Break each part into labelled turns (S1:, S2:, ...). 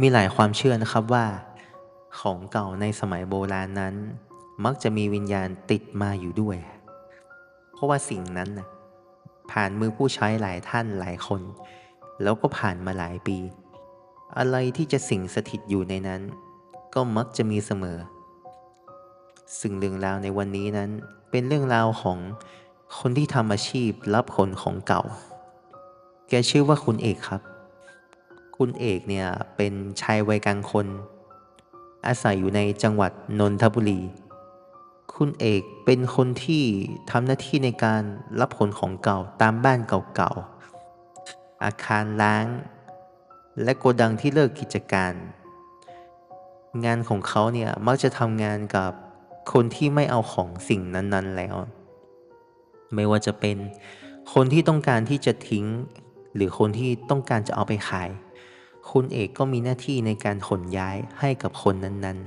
S1: มีหลายความเชื่อนะครับว่า ของเก่าในสมัยโบราณนั้น มักจะมีวิญญาณติดมาอยู่ด้วย เพราะว่าสิ่งนั้นนะผ่านมือผู้ใช้หลายท่านหลายคน แล้วก็ผ่านมาหลายปี อะไรที่จะสิงสถิตอยู่ในนั้น ก็มักจะมีเสมอ ซึ่งเรื่องราวในวันนี้นั้นเป็นเรื่องราวของคนที่ทำอาชีพรับขนของเก่า ชื่อว่าคุณเอกครับ คุณเอกเนี่ยเป็นชายวัยกลางคน อาศัยอยู่ในจังหวัดนนทบุรี คุณเอกเป็นคนที่ทำหน้าที่ในการรับขนของเก่าตามบ้านเก่าๆ อาคารล้าง และโกดังที่เลิกกิจการ งานของเขาเนี่ยมักจะทำงานกับคนที่ไม่เอาของสิ่งนั้นๆแล้ว ไม่ว่าจะเป็นคนที่ต้องการที่จะทิ้ง หรือคนที่ต้องการจะเอาไปขาย คุณเอกก็มีหน้าที่ในการขนย้ายให้กับคนนั้น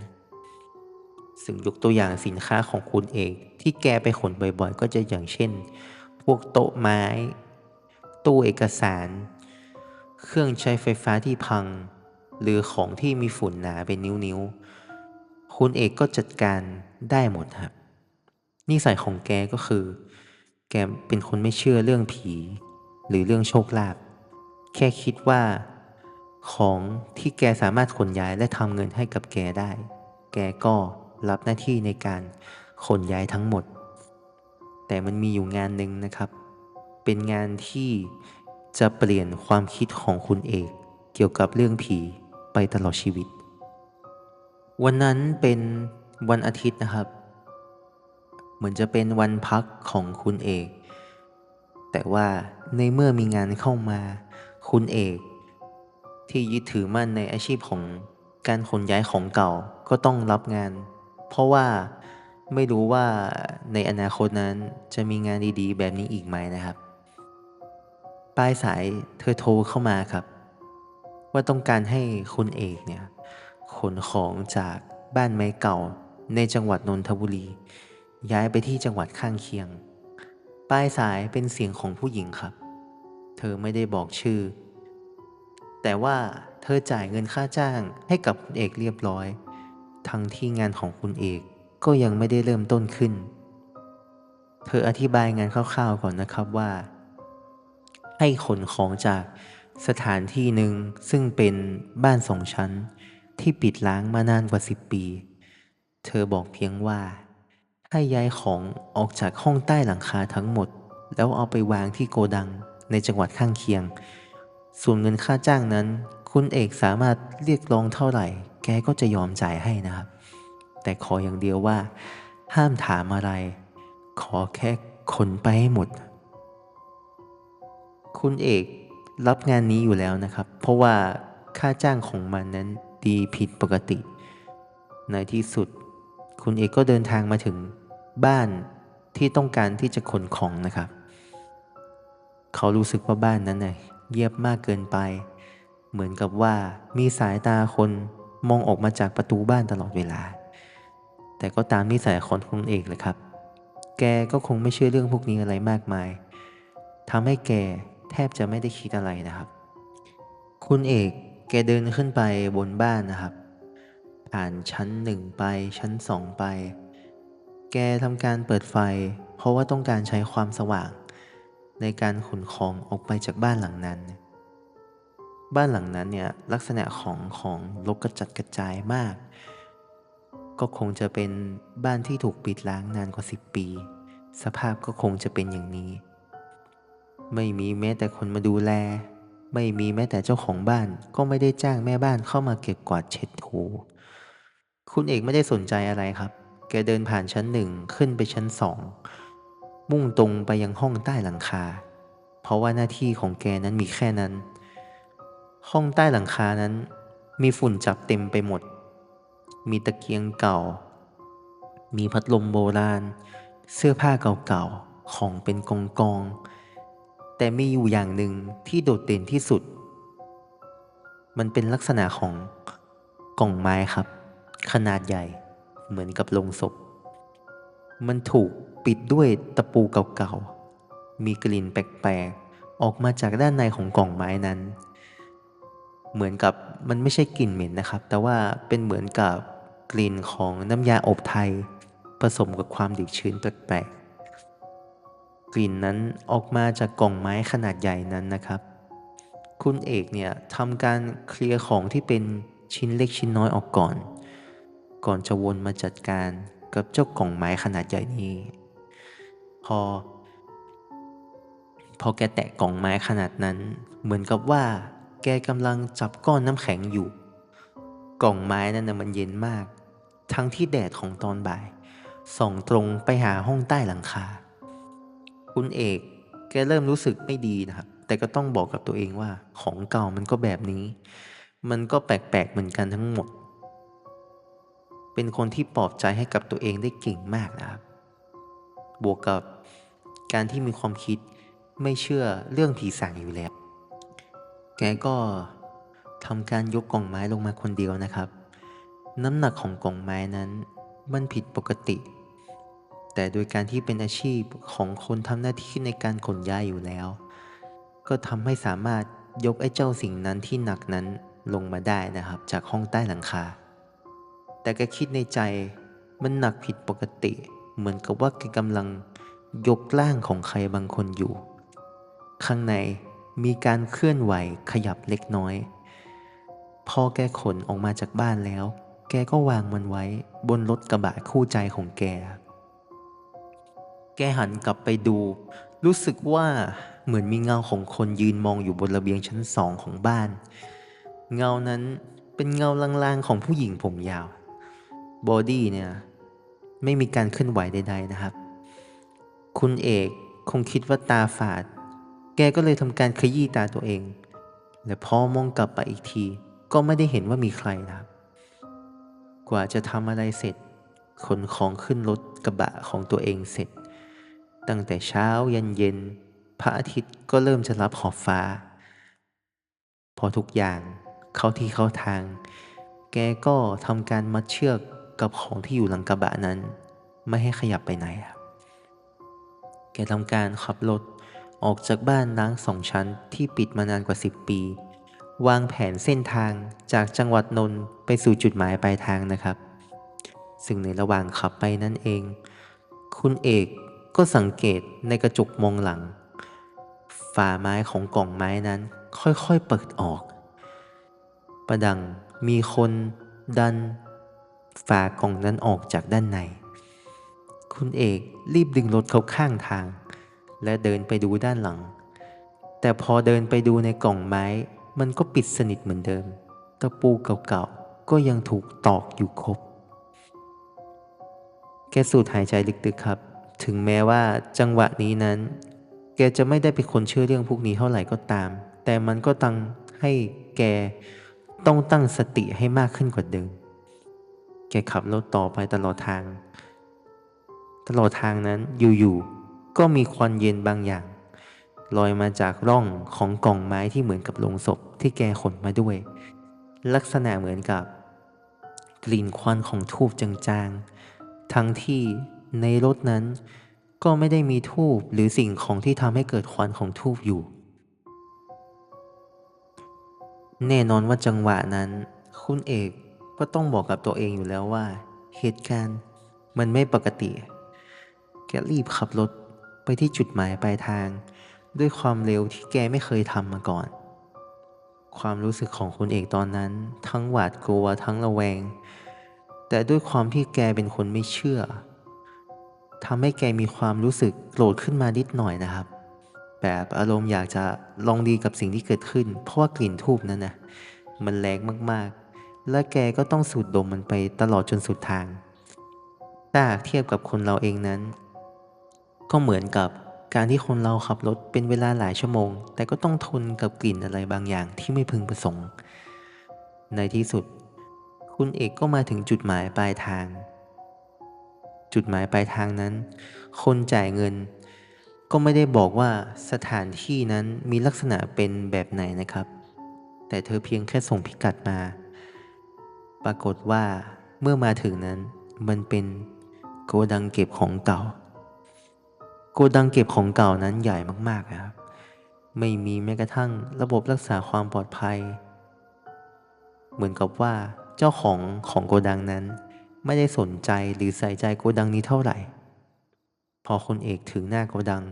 S1: ๆ ซึ่งยกตัวอย่างสินค้าของคุณเอกที่แกไปขนบ่อยๆ ก็จะอย่างเช่น พวกโต๊ะไม้ ตู้เอกสาร เครื่องใช้ไฟฟ้าที่พัง หรือของที่มีฝุ่นหนาเป็นนิ้วๆ คุณเอกก็จัดการได้หมดครับนิสัยของแกก็คือ แกเป็นคนไม่เชื่อเรื่องผี หรือเรื่องโชคลาภ แค่คิดว่า ของที่แกสามารถขนย้ายและทำเงินให้กับแกได้ แกก็รับหน้าที่ในการขนย้ายทั้งหมด แต่มันมีอยู่งานหนึ่งนะครับ เป็นงานที่จะเปลี่ยนความคิดของคุณเอกเกี่ยวกับเรื่องผีไปตลอดชีวิต วันนั้นเป็นวันอาทิตย์นะครับ เหมือนจะเป็นวันพักของคุณเอก แต่ว่าในเมื่อมีงานเข้ามา คุณเอกที่ยึดถือมั่นในอาชีพของการขนย้ายของเก่าก็ต้องรับงาน เพราะว่าไม่รู้ว่าในอนาคตนั้นจะมีงานดีๆ แบบนี้อีกไหมนะครับ ปลายสายเธอโทรเข้ามาครับ ว่าต้องการให้คุณเอกเนี่ยขนของจากบ้านไม้เก่าในจังหวัดนนทบุรี ย้ายไปที่จังหวัดข้างเคียง ปลายสายเป็นเสียงของผู้หญิงครับ เธอไม่ได้บอกชื่อ แต่ว่าเธอจ่ายเงินค่าจ้างให้กับคุณเอกเรียบร้อย ทั้งที่งานของคุณเอกก็ยังไม่ได้เริ่มต้นขึ้น เธออธิบายงานคร่าวๆก่อนนะครับว่า ให้ขนของจากสถานที่หนึ่งซึ่งเป็นบ้านสองชั้น ที่ปิดล้างมานานกว่า10ปี เธอบอกเพียงว่าให้ย้ายของออกจากห้องใต้หลังคาทั้งหมด แล้วเอาไปวางที่โกดังในจังหวัดข้างเคียง ส่วนเงินค่าจ้างนั้น คุณเอกสามารถเรียกร้องเท่าไหร่ แกก็จะยอมจ่ายให้นะครับ แต่ขออย่างเดียวว่า ห้ามถามอะไร ขอแค่ขนไปให้หมด คุณเอกรับงานนี้อยู่แล้วนะครับ เพราะว่าค่าจ้างของมันนั้นดีผิดปกติ ในที่สุด คุณเอกก็เดินทางมาถึงบ้านที่ต้องการที่จะขนของนะครับ เขารู้สึกว่าบ้านนั้นน่ะ เงียบมากเกินไป เหมือนกับว่ามีสายตาคนมองออกมาจากประตูบ้านตลอดเวลา แต่ก็ตามนิสัยของคุณเอกเลยครับ แกก็คงไม่เชื่อเรื่องพวกนี้อะไรมากมายทำให้แกแทบจะไม่ได้คิดอะไรนะครับ คุณเอกแกเดินขึ้นไปบนบ้านนะครับอ่านชั้นหนึ่งไปชั้นสองไป แกทำการเปิดไฟ เพราะว่าต้องการใช้ความสว่าง ในการขนของออกไปจากบ้านหลังนั้น บ้านหลังนั้นเนี่ยลักษณะของของรกกระจัดกระจายมาก ก็คงจะเป็นบ้านที่ถูกปิดล้างนานกว่า 10 ปี สภาพก็คงจะเป็นอย่างนี้ ไม่มีแม้แต่คนมาดูแล ไม่มีแม้แต่เจ้าของบ้านก็ไม่ได้จ้างแม่บ้านเข้ามาเก็บกวาดเช็ดถู คุณเอกไม่ได้สนใจอะไรครับ แกเดินผ่านชั้นหนึ่งขึ้นไปชั้นสอง มุ่งตรงไปยังห้องใต้หลังคา เพราะว่าหน้าที่ของแกนั้นมีแค่นั้น ห้องใต้หลังคานั้น มีฝุ่นจับเต็มไปหมด มีตะเกียงเก่า มีพัดลมโบราณ เสื้อผ้าเก่าๆ ของเป็นกองกองๆแต่มีอยู่อย่างหนึ่งที่โดดเด่นที่สุด มันเป็นลักษณะของกล่องไม้ครับ ขนาดใหญ่เหมือนกับโลงศพ มันถูก ปิดด้วยตะปูเก่าๆ มีกลิ่นแปลกๆ ออกมาจากด้านในของกล่องไม้นั้น เหมือนกับมันไม่ใช่กลิ่นเหม็นนะครับ แต่ว่าเป็นเหมือนกับกลิ่นของน้ำยาอบไทย ผสมกับความดิบชื้นแปลกๆ กลิ่นนั้นออกมาจากกล่องไม้ขนาดใหญ่นั้นนะครับ คุณเอกเนี่ยทำการเคลียร์ของที่เป็นชิ้นเล็กชิ้นน้อยออกก่อน ก่อนจะวนมาจัดการกับเจ้ากล่องไม้ขนาดใหญ่นี้ พอ พอแกแตะกล่องไม้ขนาดนั้น เหมือนกับว่า แกกำลังจับก้อนน้ำแข็งอยู่ กล่องไม้นั่นนะมันเย็นมาก ทั้งที่แดดของตอนบ่าย ส่องตรงไปหาห้องใต้หลังคา คุณเอกแกเริ่มรู้สึกไม่ดีนะครับ แต่ก็ต้องบอกกับตัวเองว่า ของเก่ามันก็แบบนี้ มันก็แปลกๆเหมือนกันทั้งหมด เป็นคนที่ปลอบใจให้กับตัวเองได้เก่งมากนะครับ บวกกับ การที่มีความคิดไม่เชื่อเรื่องผีสางอยู่แล้ว แกก็ทำการยกกล่องไม้ลงมาคนเดียวนะครับ น้ำหนักของกล่องไม้นั้น มันผิดปกติ แต่โดยการที่เป็นอาชีพของคนทำหน้าที่ในการขนย้ายอยู่แล้ว ก็ทำให้สามารถยกไอ้เจ้าสิ่งนั้นที่หนักนั้นลงมาได้นะครับ จากห้องใต้หลังคา แต่แกคิดในใจมันหนักผิดปกติ เหมือนกับว่าแกกำลัง ยกร่างของใครบางคนอยู่ ข้างในมีการเคลื่อนไหวขยับเล็กน้อย พอแกขนออกมาจากบ้านแล้ว แกก็วางมันไว้บนรถกระบะคู่ใจของแก แกหันกลับไปดู รู้สึกว่าเหมือนมีเงาของคนยืนมองอยู่บนระเบียงชั้นสองของบ้าน เงานั้นเป็นเงาลางๆของผู้หญิงผมยาว บอดี้เนี่ย ไม่มีการเคลื่อนไหวใด ๆ นะครับ คุณเอกคงคิดว่าตาฝาด แกก็เลยทำการขยี้ตาตัวเอง และพอมองกลับไปอีกที ก็ไม่ได้เห็นว่ามีใครนะกว่าจะทำอะไรเสร็จ ขนของขึ้นรถกระบะของตัวเองเสร็จ ตั้งแต่เช้ายันเย็น พระอาทิตย์ก็เริ่มจะรับขอบฟ้า พอทุกอย่างเข้าที่เข้าทาง แกก็ทำการมัดเชือกกับของที่อยู่หลังกระบะนั้น ไม่ให้ขยับไปไหนครับ แกทำการขับรถออกจากบ้านล้างสองชั้นที่ปิดมานานกว่า 10 ปี วางแผนเส้นทางจากจังหวัดนนท์ไปสู่จุดหมายปลายทางนะครับ ซึ่งในระหว่างขับไปนั่นเอง คุณเอกก็สังเกตในกระจกมองหลัง ฝาไม้ของกล่องไม้นั้นค่อยๆเปิดออก ประดังมีคนดันฝากล่องนั้นออกจากด้านใน คุณเอกรีบดึงรถเขาข้างทาง และเดินไปดูด้านหลัง แต่พอเดินไปดูในกล่องไม้ มันก็ปิดสนิทเหมือนเดิม ตะปูเก่าๆ ก็ยังถูกตอกอยู่ครบ แกสูดหายใจลึกๆครับ ถึงแม้ว่าจังหวะนี้นั้น แกจะไม่ได้เป็นคนเชื่อเรื่องพวกนี้เท่าไหร่ก็ตาม แต่มันก็ตั้งให้แกต้องตั้งสติให้มากขึ้นกว่าเดิม แกขับรถต่อไปตลอดทาง ตลอดทางนั้นอยู่ๆก็มีควันเย็นบางอย่างลอยมาจากร่องของกล่องไม้ที่เหมือนกับโลงศพที่แกขนมาด้วย ลักษณะเหมือนกับ กลิ่นควันของทูบจางๆ ทั้งที่ในรถนั้นก็ไม่ได้มีทูบหรือสิ่งของที่ทำให้เกิดควันของทูบอยู่ แน่นอนว่าจังหวะนั้น คุณเอกก็ต้องบอกกับตัวเองอยู่แล้วว่า เหตุการณ์มันไม่ปกติ แกรีบขับรถไปที่จุดหมายปลายทาง ด้วยความเร็วที่แกไม่เคยทำมาก่อน ความรู้สึกของคุณเอกตอนนั้น ทั้งหวาดกลัวทั้งระแวง แต่ด้วยความที่แกเป็นคนไม่เชื่อทำให้แกมีความรู้สึกโกรธขึ้นมานิดหน่อยนะครับ แบบอารมณ์อยากจะลองดีกับสิ่งที่เกิดขึ้น เพราะว่ากลิ่นทูบนั้นนะมันแรงมากๆ และแกก็ต้องสูดดมมันไปตลอดจนสุดทางถ้าเทียบกับคนเราเองนั้น ก็เหมือนกับการที่คนเราขับรถเป็นเวลาหลายชั่วโมง แต่ก็ต้องทนกับกลิ่นอะไรบางอย่างที่ไม่พึงประสงค์ ในที่สุด คุณเอกก็มาถึงจุดหมายปลายทาง จุดหมายปลายทางนั้น คนจ่ายเงิน ก็ไม่ได้บอกว่าสถานที่นั้นมีลักษณะเป็นแบบไหนนะครับ แต่เธอเพียงแค่ส่งพิกัดมา ปรากฏว่าเมื่อมาถึงนั้นมันเป็นโกดังเก็บของเก่า โกดังเก็บของเก่านั้นใหญ่มากๆนะครับ ไม่มีแม้กระทั่งระบบรักษาความปลอดภัย เหมือนกับว่าเจ้าของของโกดังนั้น ไม่ได้สนใจหรือใส่ใจโกดังนี้เท่าไหร่ พอคุณเอกถึงหน้าโกดัง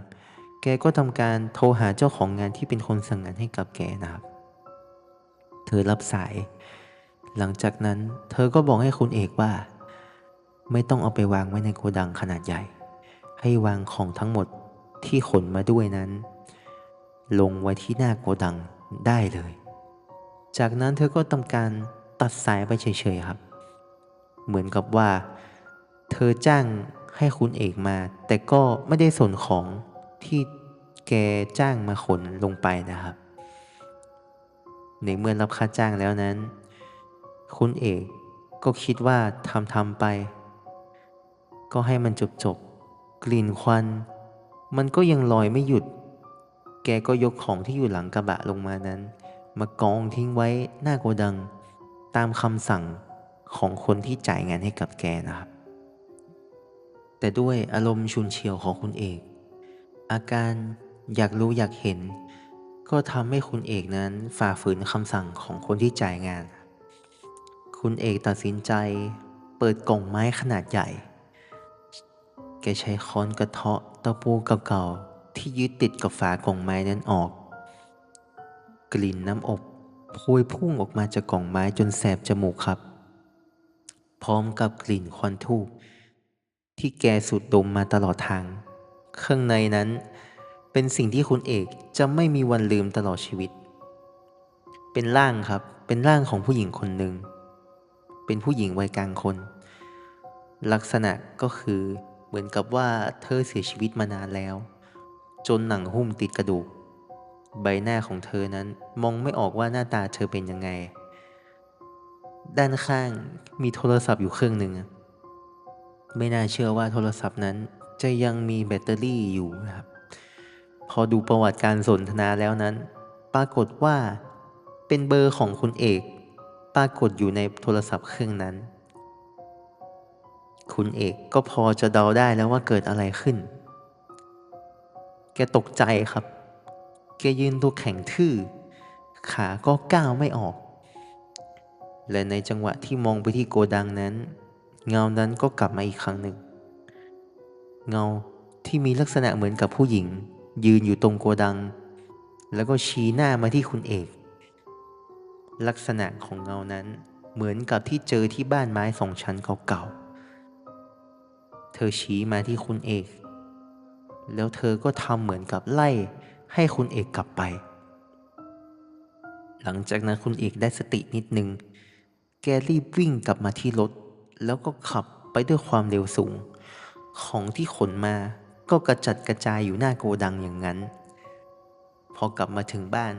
S1: แกก็ทำการโทรหาเจ้าของงานที่เป็นคนสั่งงานให้กับแกนะครับ เธอรับสาย หลังจากนั้น เธอก็บอกให้คุณเอกว่า ไม่ต้องเอาไปวางไว้ในโกดังขนาดใหญ่ ให้วางของทั้งหมดที่ขนมาด้วยนั้น ลงไว้ที่หน้าโกดังได้เลย จากนั้นเธอก็ทำการตัดสายไปเฉยๆครับ เหมือนกับว่า เธอจ้างให้คุณเอกมา แต่ก็ไม่ได้ส่วนของที่แกจ้างมาขนลงไปนะครับ ในเมื่อรับค่าจ้างแล้วนั้น คุณเอกก็คิดว่าทำทำไป ก็ให้มันจบจบ กลิ่นควัน มันก็ยังลอยไม่หยุด แกก็ยกของที่อยู่หลังกระบะลงมานั้น มากองทิ้งไว้หน้าโกดัง ตามคำสั่งของคนที่จ่ายงานให้กับแกนะครับ แต่ด้วยอารมณ์ชุนเฉียวของคุณเอก อาการอยากรู้อยากเห็น ก็ทำให้คุณเอกนั้นฝ่าฝืนคำสั่งของคนที่จ่ายงาน คุณเอกตัดสินใจเปิดกล่องไม้ขนาดใหญ่ แกใช้ค้อนกระเทาะตะปูเก่าๆที่ยึดติดกับฝากล่องไม้นั้นออก กลิ่นน้ำอบพวยพุ่งออกมาจากกล่องไม้จนแสบจมูกครับ พร้อมกับกลิ่นควันทูบที่แกสูดดมมาตลอดทางข้างในนั้นเป็นสิ่งที่คุณเอกจะไม่มีวันลืมตลอดชีวิต เป็นร่างครับ เป็นร่างของผู้หญิงคนหนึ่ง เป็นผู้หญิงวัยกลางคน ลักษณะก็คือ มือนกับว่าเธอเสียชีวิตมานานแล้ว จนหนังหุ้มติดกระดูก ใบหน้าของเธอนั้นมองไม่ออกว่าหน้าตาเธอเป็นยังไง ด้านข้างมีโทรศัพท์อยู่เครื่องหนึ่งไม่น่าเชื่อว่าโทรศัพท์นั้นจะยังมีแบตเตอรี่อยู่นะครับพอดูประวัติการสนทนาแล้วนั้น ปรากฏว่าเป็นเบอร์ของคุณเอก ปรากฏอยู่ในโทรศัพท์เครื่องนั้น คุณเอกก็พอจะเดาได้แล้วว่าเกิดอะไรขึ้น แกตกใจครับ แกยืนตัวแข็งทื่อ ขาก็ก้าวไม่ออก และในจังหวะที่มองไปที่โกดังนั้น เงานั้นก็กลับมาอีกครั้งหนึ่ง เงาที่มีลักษณะเหมือนกับผู้หญิง ยืนอยู่ตรงโกดัง แล้วก็ชี้หน้ามาที่คุณเอก ลักษณะของเงานั้นเหมือนกับที่เจอที่บ้านไม้สองชั้นเก่าๆ เธอชี้มาที่คุณเอก แล้วเธอก็ทำเหมือนกับไล่ให้คุณเอกกลับไป หลังจากนั้นคุณเอกได้สตินิดนึง แกรีบวิ่งกลับมาที่รถ แล้วก็ขับไปด้วยความเร็วสูง ของที่ขนมาก็กระจัดกระจายอยู่หน้าโกดังอย่างนั้น พอกลับมาถึงบ้าน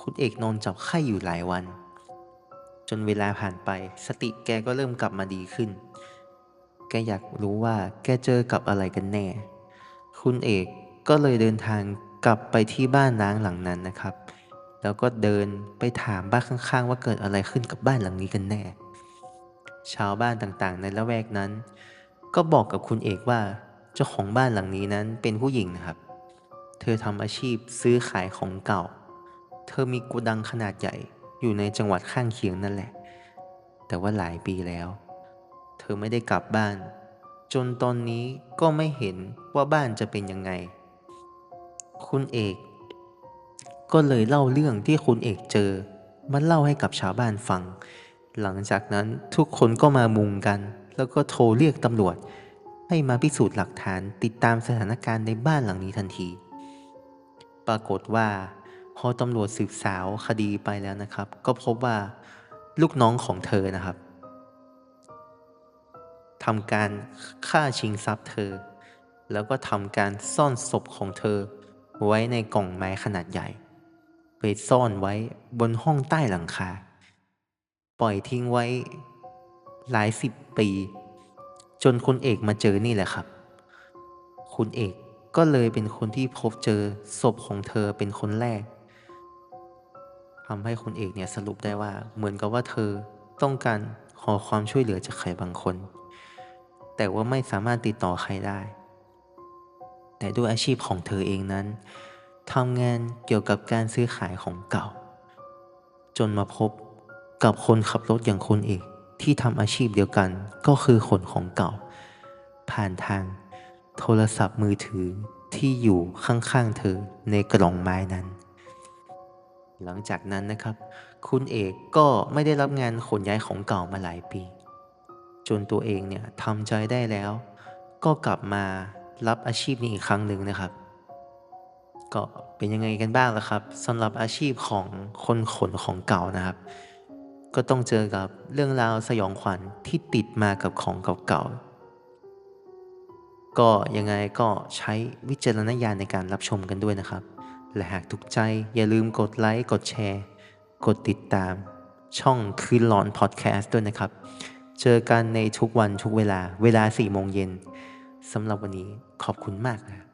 S1: คุณเอกนอนจับไข้อยู่หลายวัน จนเวลาผ่านไปสติแกก็เริ่มกลับมาดีขึ้น แกอยากรู้ว่าแกเจอกับอะไรกันแน่ คุณเอกก็เลยเดินทางกลับไปที่บ้านร้างหลังนั้นนะครับ แล้วก็เดินไปถามบ้านข้างๆ ว่าเกิดอะไรขึ้นกับบ้านหลังนี้กันแน่ ชาวบ้านต่างๆ ในละแวกนั้น ก็บอกกับคุณเอกว่าเจ้าของบ้านหลังนี้นั้นเป็นผู้หญิงนะครับ เธอทำอาชีพซื้อขายของเก่า เธอมีโกดังขนาดใหญ่อยู่ในจังหวัดข้างเคียงนั่นแหละ แต่ว่าหลายปีแล้ว เธอไม่ได้กลับบ้าน จนตอนนี้ก็ไม่เห็นว่าบ้านจะเป็นยังไง คุณเอก ก็เลยเล่าเรื่องที่คุณเอกเจอมาเล่าให้กับชาวบ้านฟัง หลังจากนั้นทุกคนก็มามุงกัน แล้วก็โทรเรียกตำรวจ ให้มาพิสูจน์หลักฐานติดตามสถานการณ์ในบ้านหลังนี้ทันที ปรากฏว่า พอตำรวจสืบสาวคดีไปแล้วนะครับ ก็พบว่าลูกน้องของเธอนะครับำการฆ่าชิงทรัพย์เธอ แล้วก็ทำการซ่อนศพของเธอ ไว้ในกล่องไม้ขนาดใหญ่ ไปซ่อนไว้บนห้องใต้หลังคา ปล่อยทิ้งไว้หลายสิบปี จนคุณเอกมาเจอนี่แหละครับ คุณเอกก็เลยเป็นคนที่พบเจอศพของเธอเป็นคนแรกทำให้คุณเอกเนี่ยสรุปได้ว่าเหมือนกับว่าเธอต้องการขอความช่วยเหลือจากใครบางคน แต่ว่าไม่สามารถติดต่อใครได้ แต่ด้วยอาชีพของเธอเองนั้นทำงานเกี่ยวกับการซื้อขายของเก่า จนมาพบกับคนขับรถอย่างคุณเอกที่ทำอาชีพเดียวกันก็คือขนของเก่า ผ่านทางโทรศัพท์มือถือที่อยู่ข้างๆเธอในกล่องไม้นั้น หลังจากนั้นนะครับ คุณเอกก็ไม่ได้รับงานขนย้ายของเก่ามาหลายปี จนตัวเองเนี่ยทำใจได้แล้ว ก็กลับมารับอาชีพนี้อีกครั้งหนึ่งนะครับ ก็เป็นยังไงกันบ้างล่ะครับสำหรับอาชีพของคนขนของเก่านะครับ ก็ต้องเจอกับเรื่องราวสยองขวัญที่ติดมากับของเก่าๆก็ยังไงก็ใช้วิจารณญาณในการรับชมกันด้วยนะครับ และหากถูกใจอย่าลืมกดไลค์กดแชร์ กดติดตามช่องคืนหลอนพอดแคสต์ด้วยนะครับ เจอกันในทุกวันทุกเวลาเวลา4โมงเย็นสำหรับวันนี้ขอบคุณมากนะครับ